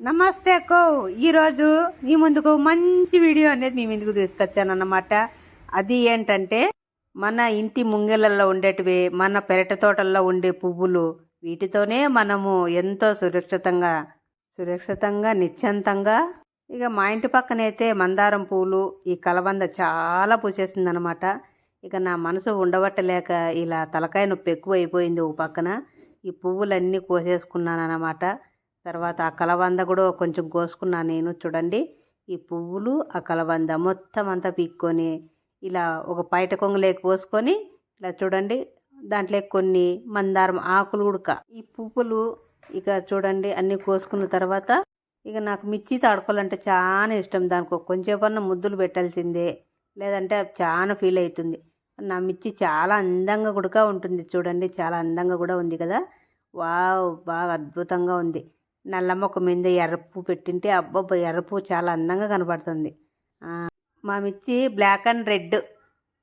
నమస్తే అక్కో. ఈరోజు మీ ముందుకు మంచి వీడియో అనేది మీ ముందుకు తీసుకొచ్చాను అన్నమాట అది ఏంటంటే మన ఇంటి ముంగిళ్ళల్లో ఉండేటివి మన పెరట తోటల్లో ఉండే పువ్వులు వీటితోనే మనము ఎంతో సురక్షితంగా సురక్షితంగా నిశ్చంతంగా ఇక మా ఇంటి పక్కనైతే మందారం పూలు ఈ కలబంద చాలా పూసేసిందనమాట ఇక నా మనసు ఉండబట్టలేక ఇలా తలకాయ నొప్పి ఎక్కువ అయిపోయింది ఓ పక్కన. ఈ పువ్వులన్నీ కోసేసుకున్నాను అనమాట తర్వాత ఆ కలబంద కూడా కొంచెం కోసుకున్నాను నేను చూడండి. ఈ పువ్వులు ఆ కలబంద మొత్తం అంతా పీక్కొని ఇలా ఒక పైట కొంగులేకి పోసుకొని ఇలా చూడండి. దాంట్లో కొన్ని మందారం ఆకులు ఉడక. ఈ పువ్వులు ఇక చూడండి అన్నీ కోసుకున్న తర్వాత ఇక నాకు మిర్చి తాడుకోవాలంటే చాలా ఇష్టం. దానికి ఒక కొంచెంపన్న ముద్దులు పెట్టాల్సిందే. లేదంటే అది చాలా ఫీల్ అవుతుంది. నా మిర్చి చాలా అందంగా కూడా ఉంటుంది చూడండి. చాలా అందంగా కూడా ఉంది కదా. వావ్ బాగా అద్భుతంగా ఉంది. నల్ల మొక్క మీద ఎర్రపు పెట్టింటే అబ్బబ్బ ఎర్రపు చాలా అందంగా కనబడుతుంది మా మిర్చి బ్లాక్ అండ్ రెడ్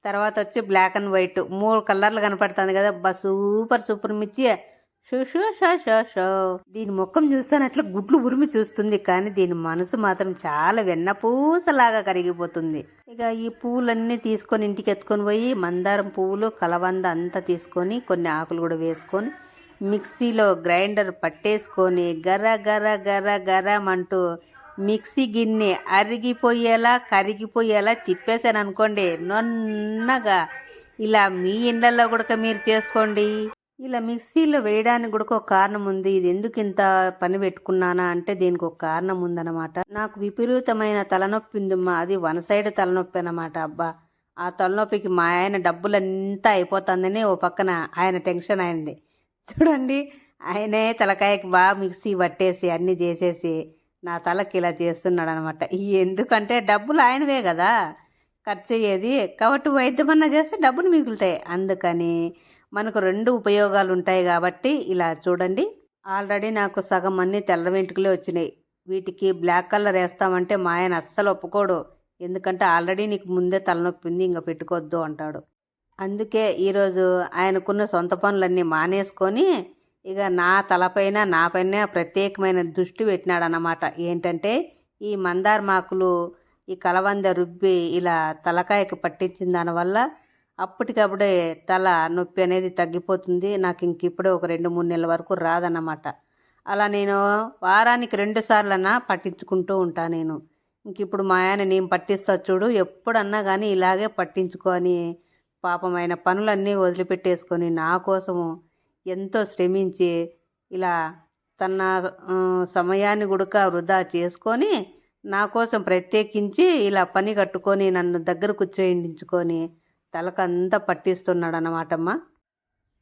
తర్వాత వచ్చి బ్లాక్ అండ్ వైట్ మూడు కలర్లు కనపడుతుంది కదా అబ్బా సూపర్ సూపర్ మిర్చి. Show show show show show. దీని ముఖం చూస్తానట్లు గుడ్లు ఉరిమి చూస్తుంది కానీ దీని మనసు మాత్రం చాలా వెన్నపూసలాగా కరిగిపోతుంది. ఇక ఈ పువ్వులన్నీ తీసుకొని ఇంటికి ఎత్తుకొని పోయి మందారం పువ్వులు కలబంద అంతా తీసుకొని కొన్ని ఆకులు కూడా వేసుకొని మిక్సీలో గ్రైండర్ పట్టేసుకొని గర గర గర గరమంటూ మిక్సీ గిన్నె అరిగిపోయేలా కరిగిపోయేలా తిప్పేశాను అనుకోండి నొన్నగా. ఇలా మీ ఇండ్లలో కూడా మీరు చేసుకోండి. ఇలా మిక్సీలో వేయడానికి కూడా ఒక కారణం ఉంది. ఇది ఎందుకు ఇంత పని పెట్టుకున్నానా అంటే దీనికి ఒక కారణం ఉందన్నమాట. నాకు విపరీతమైన తలనొప్పి ఉందమ్మా. అది వన్ సైడ్ తలనొప్పి అనమాట అబ్బా ఆ తలనొప్పికి మా ఆయన డబ్బులంతా అయిపోతుందని ఓ పక్కన ఆయన టెన్షన్ అయింది. చూడండి ఆయనే తలకాయకి బాగా మిక్సీ పట్టేసి అన్నీ చేసేసి నా తలకి ఇలా చేస్తున్నాడు అనమాట ఎందుకంటే డబ్బులు ఆయనవే కదా. ఖర్చు అయ్యేది. కాబట్టి వైద్యమన్నా చేస్తే డబ్బులు మిగులుతాయి. అందుకని మనకు రెండు ఉపయోగాలు ఉంటాయి కాబట్టి ఇలా చూడండి. ఆల్రెడీ నాకు సగం అన్ని తెల్ల వెంట్రుకలే వచ్చినాయి. వీటికి బ్లాక్ కలర్ వేస్తామంటే మా ఆయన అస్సలు ఒప్పుకోడు. ఎందుకంటే ఆల్రెడీ నీకు ముందే తలనొప్పి ఉంది ఇంకా పెట్టుకోవద్దు అంటాడు. అందుకే ఈరోజు ఆయనకున్న సొంత పనులన్నీ మానేసుకొని ఇక నా తలపైన నా పైన ప్రత్యేకమైన దృష్టి పెట్టినాడనమాట ఏంటంటే ఈ మందార మాకులు ఈ కలవంద రుబ్బి ఇలా తలకాయకి పట్టించిన దానివల్ల అప్పటికప్పుడే తల నొప్పి అనేది తగ్గిపోతుంది. నాకు ఇంక ఇప్పుడే ఒక రెండు మూడు నెలల వరకు రాదన్నమాట. అలా నేను వారానికి రెండు సార్లన్నా పట్టించుకుంటూ ఉంటా నేను. ఇంక ఇప్పుడు మా ఆయన నేను పట్టిస్తా చూడు ఎప్పుడన్నా కానీ ఇలాగే పట్టించుకొని పాపమైన పనులన్నీ వదిలిపెట్టేసుకొని నా కోసము ఎంతో శ్రమించి ఇలా తన సమయాన్ని గుడక వృధా చేసుకొని నా కోసం ప్రత్యేకించి ఇలా పని కట్టుకొని నన్ను దగ్గర కూర్చోయించుకొని తలకంతా పట్టిస్తున్నాడు అన్నమాటమ్మ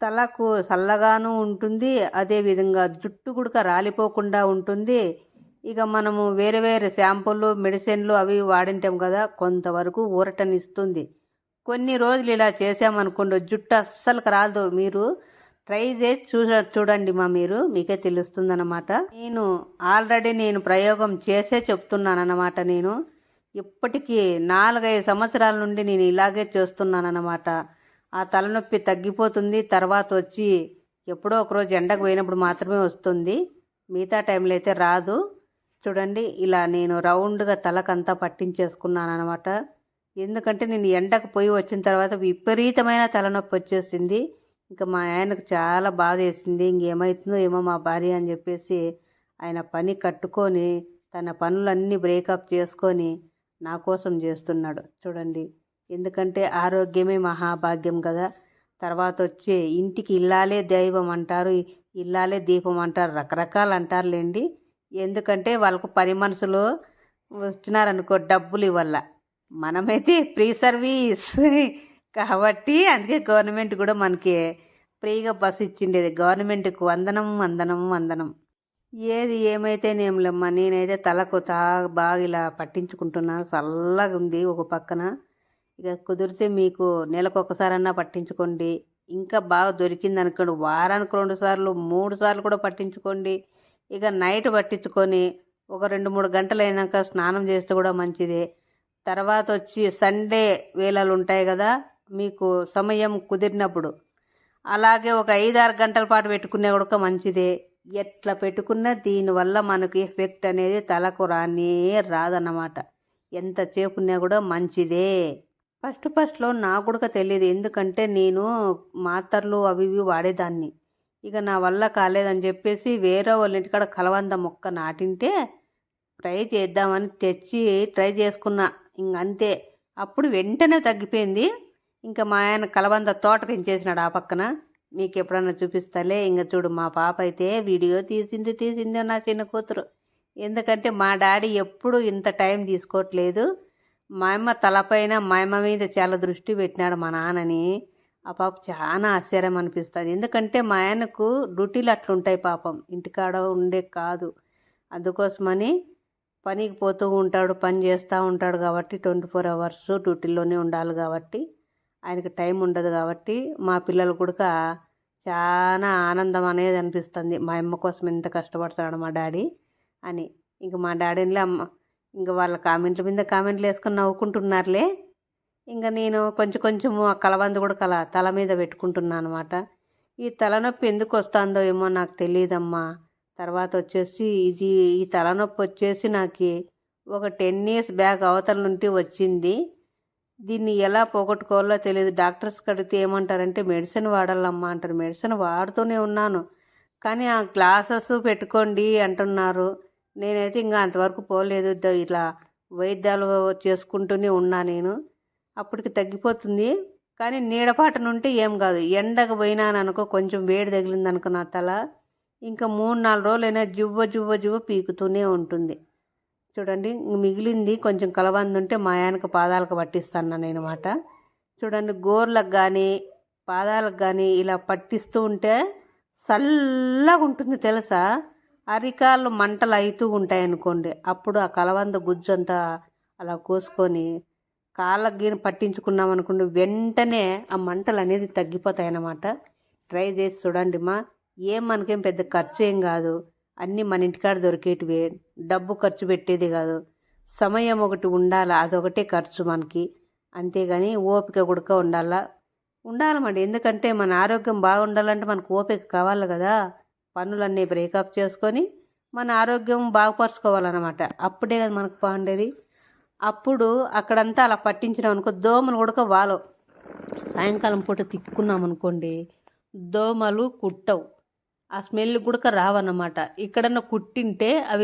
తలకు చల్లగాను ఉంటుంది అదేవిధంగా జుట్టు గుడక రాలిపోకుండా ఉంటుంది. ఇక మనము వేరే వేరే షాంపూలు మెడిసిన్లు అవి వాడింటాం కదా కొంతవరకు ఊరటనిస్తుంది. కొన్ని రోజులు ఇలా చేసామనుకోండి జుట్టు అస్సలు రాదు. మీరు ట్రై చేసి చూస చూడండి మా మీరు మీకే తెలుస్తుందన్నమాట. నేను ఆల్రెడీ నేను ప్రయోగం చేసే చెప్తున్నానన్నమాట నేను. ఇప్పటికీ నాలుగైదు సంవత్సరాల నుండి నేను ఇలాగే చేస్తున్నానన్నమాట. ఆ తలనొప్పి తగ్గిపోతుంది తర్వాత వచ్చి ఎప్పుడో ఒకరోజు ఎండకు పోయినప్పుడు మాత్రమే వస్తుంది. మిగతా టైంలో అయితే రాదు. చూడండి ఇలా నేను రౌండ్గా తలకంతా పట్టించేసుకున్నాను అనమాట ఎందుకంటే నేను ఎండకు పోయి వచ్చిన తర్వాత విపరీతమైన తలనొప్పి వచ్చేసింది. ఇంకా మా ఆయనకు చాలా బాధ వేసింది. ఇంకేమవుతుందో ఏమో మా భార్య అని చెప్పేసి ఆయన పని కట్టుకొని తన పనులన్నీ బ్రేకప్ చేసుకొని నా కోసం చేస్తున్నాడు. చూడండి. ఎందుకంటే ఆరోగ్యమే మహాభాగ్యం కదా. తర్వాత వచ్చే ఇంటికి ఇల్లాలే దైవం అంటారు ఇల్లాలే దీపం అంటారు రకరకాలు అంటారులేండి. ఎందుకంటే వాళ్ళకు పని మనుషులు వచ్చినారనుకో డబ్బులు ఇవ్వాల. మనమైతే ఫ్రీ సర్వీస్. కాబట్టి అందుకే గవర్నమెంట్ కూడా మనకి ఫ్రీగా బస్సు ఇచ్చిండేది. గవర్నమెంట్కి వందనం వందనం వందనం. ఏది ఏమైతేనేంలమ్మా నేనైతే తలకు తా బాగా ఇలా పట్టించుకుంటున్నా. చల్లగా ఉంది ఒక పక్కన. ఇక కుదిరితే మీకు నెలకు ఒకసారన్నా పట్టించుకోండి. ఇంకా బాగా దొరికింది అనుకోండి. వారానికి రెండు సార్లు మూడు సార్లు కూడా పట్టించుకోండి. ఇక నైట్ పట్టించుకొని ఒక రెండు మూడు గంటలు అయినాక స్నానం చేస్తే కూడా మంచిదే. తర్వాత వచ్చి సండే వేళలు ఉంటాయి కదా మీకు సమయం కుదిరినప్పుడు. అలాగే ఒక ఐదారు గంటల పాటు పెట్టుకునే కూడా మంచిదే. ఎట్లా పెట్టుకున్నా దీనివల్ల మనకు ఎఫెక్ట్ అనేది తలకు రానే రాదన్నమాట. ఎంత చేపున్నా కూడా మంచిదే. ఫస్ట్ ఫస్ట్లో నాకు కూడా తెలియదు ఎందుకంటే నేను మాత్రలు అవి ఇవి వాడేదాన్ని. ఇక నా వల్ల కాలేదని చెప్పేసి వేరే వాళ్ళ ఇంటికాడ కలవంద మొక్క నాటింటే ట్రై చేద్దామని తెచ్చి ట్రై చేసుకున్నా. ఇంక అంతే అప్పుడు వెంటనే తగ్గిపోయింది. ఇంకా మా ఆయన కలబంద తోట పెంచేసినాడు ఆ పక్కన. మీకు ఎప్పుడన్నా చూపిస్తాలే. ఇంకా చూడు మా పాప అయితే వీడియో తీసింది తీసింది నా చిన్న కూతురు. ఎందుకంటే మా డాడీ ఎప్పుడు ఇంత టైం తీసుకోవట్లేదు. మా అమ్మ తలపైన మా అమ్మ మీద చాలా దృష్టి పెట్టినాడు మా నాన్నని. ఆ పాప చాలా ఆశ్చర్యం అనిపిస్తుంది. ఎందుకంటే మా ఆయనకు డ్యూటీలు అట్లుంటాయి పాపం. ఇంటికాడ ఉండే కాదు. అందుకోసమని పనికి పోతూ ఉంటాడు పని చేస్తూ ఉంటాడు కాబట్టి ట్వంటీ ఫోర్ అవర్స్ డ్యూటీలోనే ఉండాలి కాబట్టి ఆయనకి టైం ఉండదు కాబట్టి మా పిల్లలు కూడా చాలా ఆనందం అనేది అనిపిస్తుంది. మా అమ్మ కోసం ఎంత కష్టపడుతున్నాడు మా డాడీ అని. ఇంక మా డాడీని అమ్మ ఇంక వాళ్ళ కామెంట్ల మీద కామెంట్లు వేసుకొని నవ్వుకుంటున్నారులే. ఇంకా నేను కొంచెం కొంచెం ఆ కలబంద కూడా కల తల మీద పెట్టుకుంటున్నాను అనమాట ఈ తలనొప్పి ఎందుకు వస్తుందో ఏమో నాకు తెలియదమ్మా. తర్వాత వచ్చేసి ఇది ఈ తలనొప్పి వచ్చేసి నాకు ఒక టెన్ ఇయర్స్ బ్యాక్ అవతల నుండి వచ్చింది. దీన్ని ఎలా పోగొట్టుకోవాలో తెలియదు డాక్టర్స్ కడిగితే ఏమంటారంటే మెడిసిన్ వాడాలమ్మా అంటారు. మెడిసిన్ వాడుతూనే ఉన్నాను కానీ ఆ గ్లాసెస్ పెట్టుకోండి అంటున్నారు. నేనైతే ఇంకా అంతవరకు పోలేదు. ఇట్లా వైద్యాలు చేసుకుంటూనే ఉన్నా నేను. అప్పటికి తగ్గిపోతుంది. కానీ నీడపాట నుండి ఏం కాదు. ఎండకు పోయినాను అనుకో కొంచెం వేడి తగిలింది అనుకో నా తల. ఇంకా మూడు నాలుగు రోజులైనా జువ్వ జువ్వ జువ్వ పీకుతూనే ఉంటుంది. చూడండి మిగిలింది కొంచెం కలబంది ఉంటే మా ఆయనకు పాదాలకు పట్టిస్తాను నేను అనమాట చూడండి గోర్లకు కానీ పాదాలకు కానీ ఇలా పట్టిస్తూ ఉంటే చల్లగా ఉంటుంది తెలుసా? అరికాళ్ళు మంటలు అవుతూ ఉంటాయి అనుకోండి. అప్పుడు ఆ కలవంద గుజ్జు అంతా అలా కోసుకొని కాళ్ళకి గిని పట్టించుకున్నాం అనుకోండి వెంటనే ఆ మంటలు అనేది తగ్గిపోతాయి అన్నమాట ట్రై చేసి చూడండి మా ఏం మనకేం పెద్ద ఖర్చు ఏం కాదు. అన్నీ మన ఇంటికాడ దొరికేటివే. డబ్బు ఖర్చు పెట్టేది కాదు. సమయం ఒకటి ఉండాలా? అదొకటే ఖర్చు మనకి. అంతేగాని ఓపిక కూడా ఉండాలా? ఉండాలన్నమాట ఎందుకంటే మన ఆరోగ్యం బాగుండాలంటే మనకు ఓపిక కావాలి కదా. పనులన్నీ బ్రేకప్ చేసుకొని మన ఆరోగ్యం బాగుపరచుకోవాలన్నమాట. అప్పుడే కదా మనకు బాగుండేది. అప్పుడు అక్కడంతా అలా పట్టించినాం అనుకో దోమలు కూడా వాలవు. సాయంకాలం పూట తిక్కున్నాం అనుకోండి దోమలు కుట్టవు. ఆ స్మెల్ కూడా రావన్నమాట. ఇక్కడన్నా కుట్టింటే అవి